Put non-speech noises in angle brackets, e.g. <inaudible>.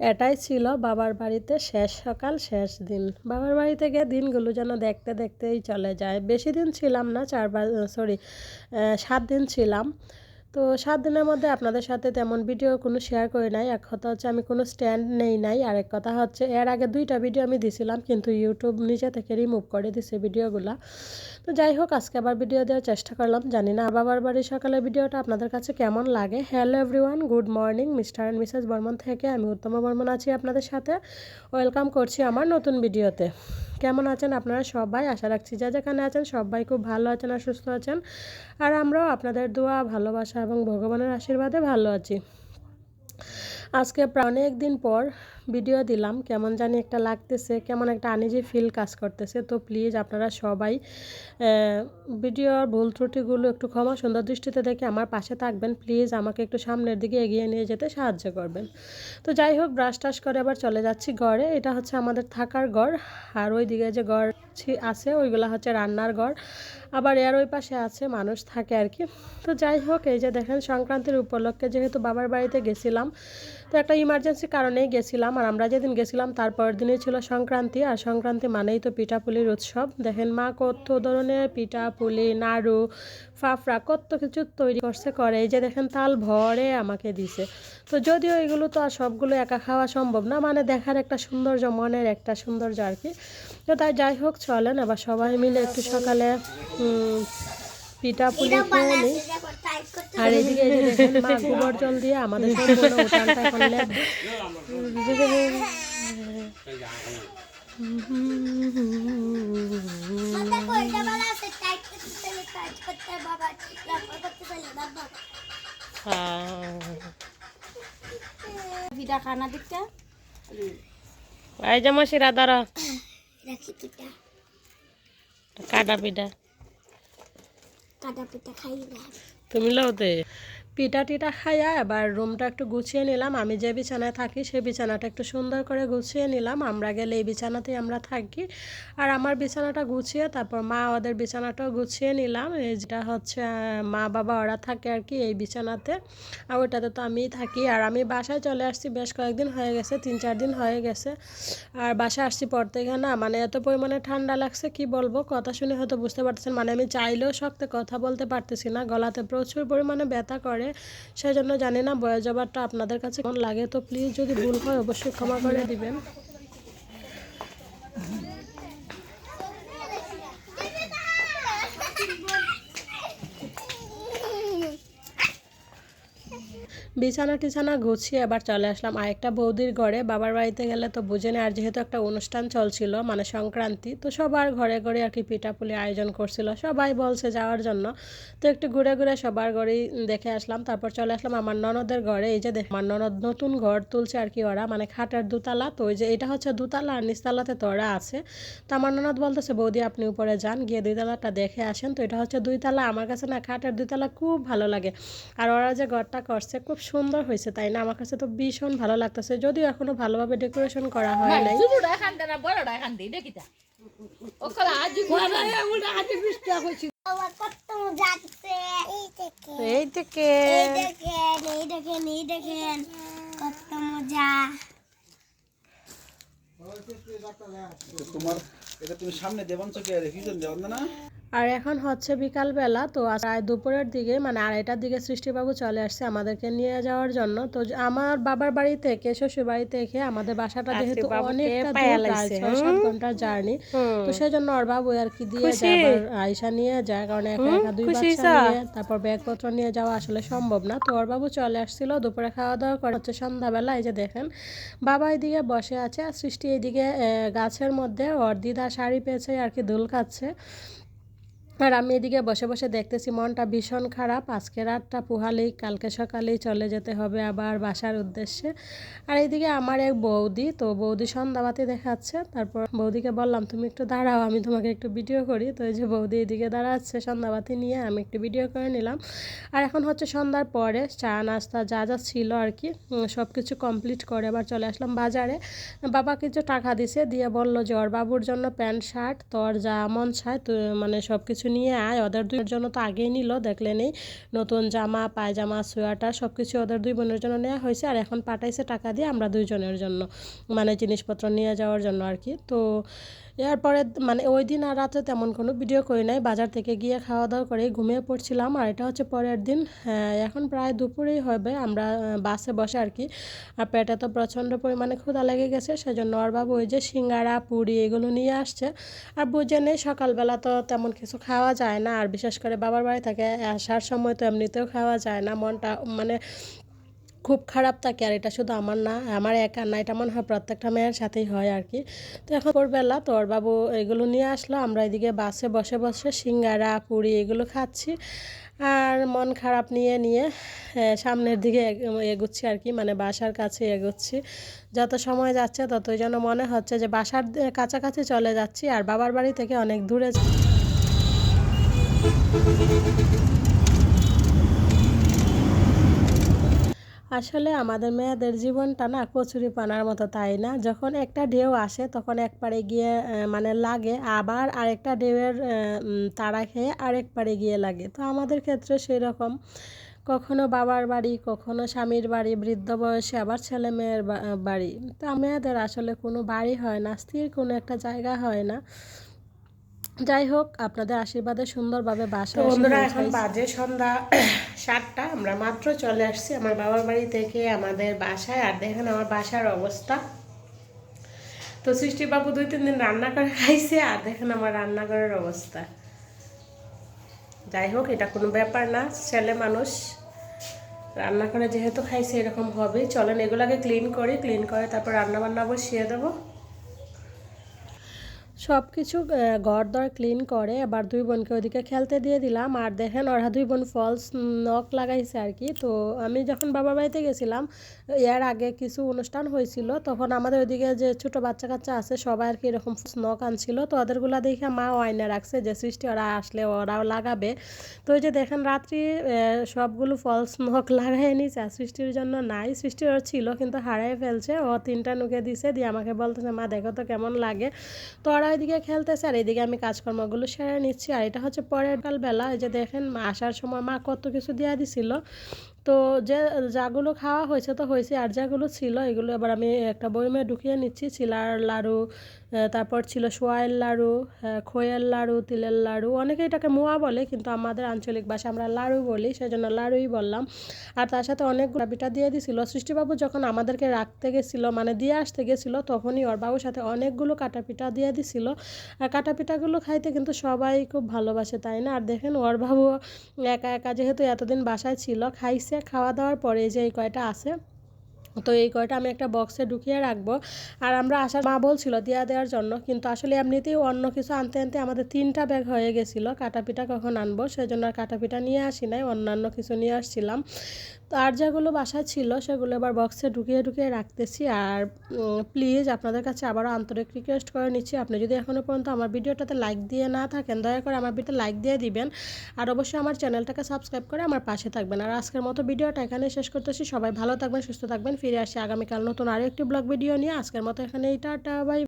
এটাই ছিল বাবার বাড়িতে শেষ সকাল, শেষ দিন। বাবার বাড়ি থেকে দিনগুলো যেন দেখতে দেখতেই চলে যায়। বেশি দিন ছিলাম না, চার সরি সাত দিন ছিলাম। তো সাত দিনের মধ্যে আপনাদের সাথে তেমন ভিডিও কোনো শেয়ার করি নাই। এক কথা হচ্ছে আমি কোনো স্ট্যান্ড নেই নাই। আর এক কথা হচ্ছে এর আগে দুইটা ভিডিও আমি দিছিলাম, কিন্তু ইউটিউব নিজে থেকে রিমুভ করে দিছে ভিডিওগুলো তো যাই হোক, আজকে আবার ভিডিও দেওয়ার চেষ্টা করলাম। জানি না বাবার বাড়ির সকালে ভিডিওটা আপনাদের কাছে কেমন লাগে। Hello everyone good morning Mr and Mrs Barman থেকে আমি উত্তম বর্মন আছি আপনাদের সাথে। ওয়েলকাম করছি আমার নতুন ভিডিওতে কেমন আছেন আপনারা সবাই? আশা রাখছি যা যেখানে আছেন সবাই খুব ভালো আছেন আর সুস্থ আছেন। আর আমরাও আপনাদের দোয়া, ভালোবাসা এবং ভগবানের আশীর্বাদে ভালো আছি। আজকে প্রায় অনেক দিন পর ভিডিও দিলাম, কেমন জানি একটা লাগতেছে, কেমন একটা আনিজি ফিল কাজ করতেছে। তো প্লিজ আপনারা সবাই ভিডিওর ভুল ত্রুটিগুলো একটু ক্ষমা সুন্দর দৃষ্টিতে দেখে আমার পাশে থাকবেন। প্লিজ আমাকে একটু সামনের দিকে এগিয়ে নিয়ে যেতে সাহায্য করবেন। তো যাই হোক ব্রাশ টাশ করে আবার চলে যাচ্ছি ঘরে। এটা হচ্ছে আমাদের থাকার ঘর, আর ওই দিকে যে ঘর আছে, ওইগুলো হচ্ছে রান্নার ঘর। আবার এর ওই পাশে আছে, মানুষ থাকে আর কি। তো যাই হোক, এই যে দেখেন, সংক্রান্তির উপলক্ষে যেহেতু বাবার বাড়িতে গেছিলাম তো একটা ইমার্জেন্সি কারণেই গেছিলাম আর আমরা যেদিন গেছিলাম তারপর দিনই ছিল সংক্রান্তি আর সংক্রান্তি মানেই তো পিঠা পুলির উৎসব। দেখেন মা কত ধরনের পিঠাপুলি, নাড়ু, ফাফড়া কত কিছু তৈরি করছে, করে। এই যে দেখেন তাল ভরে আমাকে দিছে। তো যদিও এগুলো তো আর সবগুলো একা খাওয়া সম্ভব না মানে দেখার একটা সৌন্দর্য, মনের একটা সৌন্দর্য আর কি। তো তাই যাই হোক, চলেন আবার সবাই মিলে একটু সকালে পিঠা পুলি খেয়ে নিই। আর এদিকে মা গোবর জল দিয়ে আমাদের উঠানটা লেপবে ভিডা খানা দিকটা। রাখি পিঠা। কাটা পিঠা। কাটা পিঠা খাই না তুমি লওতে পিঠা টিটা খাইয়া এবার রুমটা একটু গুছিয়ে নিলাম। আমি যে বিছানায় থাকি সেই বিছানাটা একটু সুন্দর করে গুছিয়ে নিলাম। আমরা গেলে এই বিছানাতেই আমরা থাকি। আর আমার বিছানাটা গুছিয়ে, তারপর মা ওদের বিছানাটাও গুছিয়ে নিলাম। যেটা হচ্ছে মা বাবা ওরা থাকে আর কি এই বিছানাতে। আর ওইটাতে তো আমিই থাকি। আর আমি বাসায় চলে আসছি, বেশ কয়েকদিন হয়ে গেছে, তিন চার দিন হয়ে গেছে। আর বাসায় আসছি পর থেকে না মানে এত পরিমাণে ঠান্ডা লাগছে, কি বলব? কথা শুনে হয়তো বুঝতে পারতেছেন। মানে আমি চাইলেও শক্ত কথা বলতে পারতেছি না। গলাতে প্রচুর পরিমাণে ব্যথা করে। সেই জন্য জানি না বয়স যাবারটা আপনাদের কাছে কেমন লাগে। তো প্লিজ যদি ভুল হয়, অবশ্যই ক্ষমা করে দিবেন। বিছানা টিছানা গুছিয়ে এবার চলে আসলাম আরেকটা বৌদির ঘরে। বাবার বাড়িতে গেলে তো বুঝেনি আর যেহেতু একটা অনুষ্ঠান চলছিল মানে সংক্রান্তি, তো সবার ঘরে ঘরে আর কি পিঠাপুলি আয়োজন করছিল। সবাই বলছে যাওয়ার জন্য। তো একটু ঘুরে ঘুরে সবার ঘরেই দেখে আসলাম। তারপর চলে আসলাম আমার ননদের ঘরে। এই যে দেখ, আমার ননদ নতুন ঘর তুলছে আর কি ওরা মানে খাটের দুতলা। তো ওই যে এটা হচ্ছে দুতলা আর নিচতলাতে তো ওরা আছে। তো আমার ননদ বলতেছে, বৌদি, আপনি উপরে যান, গিয়ে দুইতলাটা দেখে আসেন। তো এটা হচ্ছে দুইতলা। আমার কাছে না, খাটের দুইতলা খুব ভালো লাগে। আর ওরা যে ঘরটা করছে, খুব সুন্দর হয়েছে তাই না? আমার কাছে তো ভীষণ ভালো লাগতেছে যদিও এখনও ভালোভাবে ডেকোরেশন করা হয় নাই। ছোটটা এখান দেয় না বড়টা এখান দিই দেখিতা ওখানে আজ কত মজা আসছে এই দেখেন এই দেখেন এই দেখেন কত মজা তোমার এটা তুমি সামনে দেবান চোখে রেখেছেন দেবান না? আর এখন হচ্ছে বিকালবেলা তো আজ প্রায় দুপুরের দিকে মানে আড়াইটার দিকে সৃষ্টিবাবু চলে আসছে আমাদেরকে নিয়ে যাওয়ার জন্য। তো আমার বাবার বাড়ি থেকে শ্বশুর বাড়ি থেকে আমাদের বাসাটা যেহেতু অনেকটা দূর, প্রায় ছয় সাত ঘণ্টার জার্নি। তো সেই জন্য ওর বাবু আর কি দিয়ে যায় আয়সা নিয়ে যায় কারণ একা একা দুই বাচ্চা নিয়ে তারপর ব্যাগপত্র নিয়ে যাওয়া আসলে সম্ভব না। তো ওর বাবু চলে আসছিল দুপুরে খাওয়া দাওয়া করে হচ্ছে সন্ধ্যাবেলা এই যে দেখেন। বাবা এদিকে বসে আছে আর সৃষ্টি এদিকে আহ, গাছের মধ্যে ওর দিদা শাড়ি পেয়েছে আর কি দোল খাচ্ছে আর আমি এদিকে বসে বসে দেখতেছি, মনটা ভীষণ খারাপ। আজকে রাতটা পোহালেই, কালকে সকালেই চলে যেতে হবে আবার বাসার উদ্দেশ্যে। আর এইদিকে আমার এক বৌদি, তো বৌদি সন্ধ্যাবাতি দেখাচ্ছে, তারপর বৌদিকে বললাম, তুমি একটু দাঁড়াও, আমি তোমাকে একটু ভিডিও করি। তো এই যে বৌদি এদিকে দাঁড়াচ্ছে, সন্ধ্যাবাতি নিয়ে আমি একটু ভিডিও করে নিলাম। আর এখন হচ্ছে সন্ধ্যার পরে চা, নাস্তা, যা যা ছিল আর কি সব কিছু কমপ্লিট করে আবার চলে আসলাম বাজারে। বাবা কিছু টাকা দিছে, দিয়ে বলল যে, ওর বাবুর জন্য প্যান্ট, শার্ট, তোর, যা মন চায় মানে সব কিছু কিছু নিয়ে আয় ওদের দুই জন্য তো আগেই নিল দেখলেনই নতুন জামা, পায়জামা, সোয়েটার সব কিছু ওদের দুই বোনের জন্য নেওয়া হয়েছে, আর এখন পাঠাইছে টাকা দিয়ে আমরা দুইজনের জন্য মানে জিনিসপত্র নিয়ে যাওয়ার জন্য আর কি। তো এরপরে মানে ওই দিন আর রাতে তেমন কোনো ভিডিও করি নাই। বাজার থেকে গিয়ে খাওয়া দাওয়া করে ঘুমিয়ে পড়ছিলাম। আর এটা হচ্ছে পরের দিন। হ্যাঁ, এখন প্রায় দুপুরেই হবে। আমরা বাসে বসে আর কি। আর পেটে তো প্রচণ্ড পরিমাণে ক্ষুধা লেগে গেছে। সেজন্য ওর বাবু ওই যে সিঙ্গারা পুরি এগুলো নিয়ে আসছে। আর বুঝে নেই সকালবেলা তো তেমন কিছু খাওয়া যায় না। আর বিশেষ করে বাবার বাড়ি থেকে আসার সময় তো এমনিতেও খাওয়া যায় না। মনটা মানে খুব খারাপ থাকে আর এটা শুধু আমার না, আমার একা না, এটা মনে হয় প্রত্যেকটা মেয়ের সাথেই হয় আর কি। তো এখন ভোরবেলা তোর বাবু এগুলো নিয়ে আসলো, আমরা এদিকে বাসে বসে বসে সিঙ্গারা, পুরি এগুলো খাচ্ছি। আর মন খারাপ নিয়ে নিয়ে সামনের দিকে এগ- এগুচ্ছি আর কি মানে বাসার কাছে এগুচ্ছি। যত সময় যাচ্ছে ততই যেন মনে হচ্ছে যে বাসার কাছাকাছি চলে যাচ্ছি, আর বাবার বাড়ি থেকে অনেক দূরে আসলে আমাদের মেয়েদের জীবনটা না কচুরি পানার মতো, তাই না? যখন একটা ঢেউ আসে তখন এক পাড়ে গিয়ে মানে লাগে, আবার আরেকটা ঢেউয়ের তাড়া খেয়ে আরেক পাড়ে গিয়ে লাগে। তো আমাদের ক্ষেত্রে সেই রকম কখনো বাবার বাড়ি, কখনো স্বামীর বাড়ি, বৃদ্ধ বয়সে আবার ছেলে মেয়ের বাড়ি। তো মেয়েদের আসলে কোনো বাড়ি হয় না, স্থির কোনো একটা জায়গা হয় না। যাই হোক আপনাদের আশীর্বাদে সুন্দরভাবে বাসা বন্ধুরা এখন বাজে সন্ধ্যা <clears throat> সাতটা আমরা মাত্র চলে আসছি আমার বাবার বাড়ি থেকে আমাদের বাসায়। আর দেখেন আমার বাসার অবস্থা। তো সৃষ্টিবাবু দুই তিন দিন রান্না করে খাইছে আর দেখেন আমার রান্নাঘরের অবস্থা। যাই হোক এটা কোনো ব্যাপার না ছেলে মানুষ। রান্না করে যেহেতু খাইছে এরকম হবে চলেন এগুলাকে ক্লিন করি ক্লিন করে তারপর রান্না বান্না বসিয়ে দেবো। সব কিছু ঘর দর ক্লিন করে এবার দুই বোনকে ওদিকে খেলতে দিয়ে দিলাম। আর দেখেন ওরা দুই বোন ফলস নখ লাগাইছে আর কি। তো আমি যখন বাবার বাড়িতে গেছিলাম, এর আগে কিছু অনুষ্ঠান হয়েছিল, তখন আমাদের ওইদিকে যে ছোট বাচ্চা কাচ্চা আছে, সবাই আর কি এরকম নখ আনছিল। তো ওদেরগুলা দেখে মা আয়না রাখছে যে সৃষ্টি, ওরা আসলে ওরাও লাগাবে। তো ওই যে দেখেন রাত্রি সবগুলো ফলস নখ লাগাই নিছে, আর সৃষ্টির জন্য নাই। সৃষ্টি ওর ছিল, কিন্তু হারাই ফেলছে। ও তিনটা নুকে দিছে, দিয়ে আমাকে বলতেছে, মা, দেখো তো কেমন লাগে। তো ওরা ওইদিকে খেলতেছে, আর এইদিকে আমি কাজকর্মগুলো সেরে নিচ্ছি। আর এটা হচ্ছে পরের কাল বেলা এই যে দেখেন, আসার সময় মা কত কিছু দেওয়া দিছিল। তো যে, যাগুলো খাওয়া হয়েছে তো হয়েছে, আর যাগুলো ছিল এগুলো এবার আমি একটা বইমে ঢুকিয়ে নিচ্ছি। চিলার লাড়ু তারপর ছিল সোয়াইল লাড়ু খোয়ের লাড়ু, তিলের লাড়ু। অনেকে এটাকে মোয়া বলে, কিন্তু আমাদের আঞ্চলিক ভাষা আমরা লাড়ু বলি, সেজন্য লাড়ুই বললাম। আর তার সাথে অনেকগুলো পিঠা দিয়ে দিছিল। সৃষ্টিবাবু যখন আমাদেরকে রাখতে গেছিল মানে দিয়ে আসতে গেছিল, তখনই ওর বাবুর সাথে অনেকগুলো কাটা পিঠা দিয়ে দিছিল। আর কাটা পিঠাগুলো খাইতে কিন্তু সবাই খুব ভালোবাসে, তাই না? আর দেখেন ওর বাবু একা একা যেহেতু এতদিন বাসায় ছিল, খাইছে খাওয়া দাওয়ার পরে যে এই কয়টা আছে তো এই কয়টা আমি একটা বক্সে ঢুকিয়ে রাখব। আর আমরা আসার মা বলছিল দিয়া দেওয়ার জন্য, কিন্তু আসলে এমনিতেই অন্য কিছু আনতে আনতে আমাদের তিনটা ব্যাগ হয়ে গেছিল কাটাপিঠা কখন আনব সেই জন্য আর কাটাপিঠা নিয়ে আসি নাই, অন্যান্য কিছু নিয়ে আসছিলাম। তো আর যেগুলো বাসায় ছিল, সেগুলো এবার বক্সে ঢুকিয়ে ঢুকিয়ে রাখতেছি। আর প্লিজ আপনাদের কাছে আবারও আন্তরিক রিকোয়েস্ট করে নিচ্ছি, আপনি যদি এখনও পর্যন্ত আমার ভিডিওটাতে লাইক দিয়ে না থাকেন, দয়া করে আমার ভিডিওতে লাইক দিয়ে দিবেন। আর অবশ্যই আমার চ্যানেলটাকে সাবস্ক্রাইব করে আমার পাশে থাকবেন। আর আজকের মতো ভিডিওটা এখানে শেষ করতেছি, সবাই ভালো থাকবেন, সুস্থ থাকবেন ফিরে আসি আগামীকাল নতুন আরও একটি ব্লগ ভিডিও নিয়ে। আজকের মতো এখানে টাটা বাই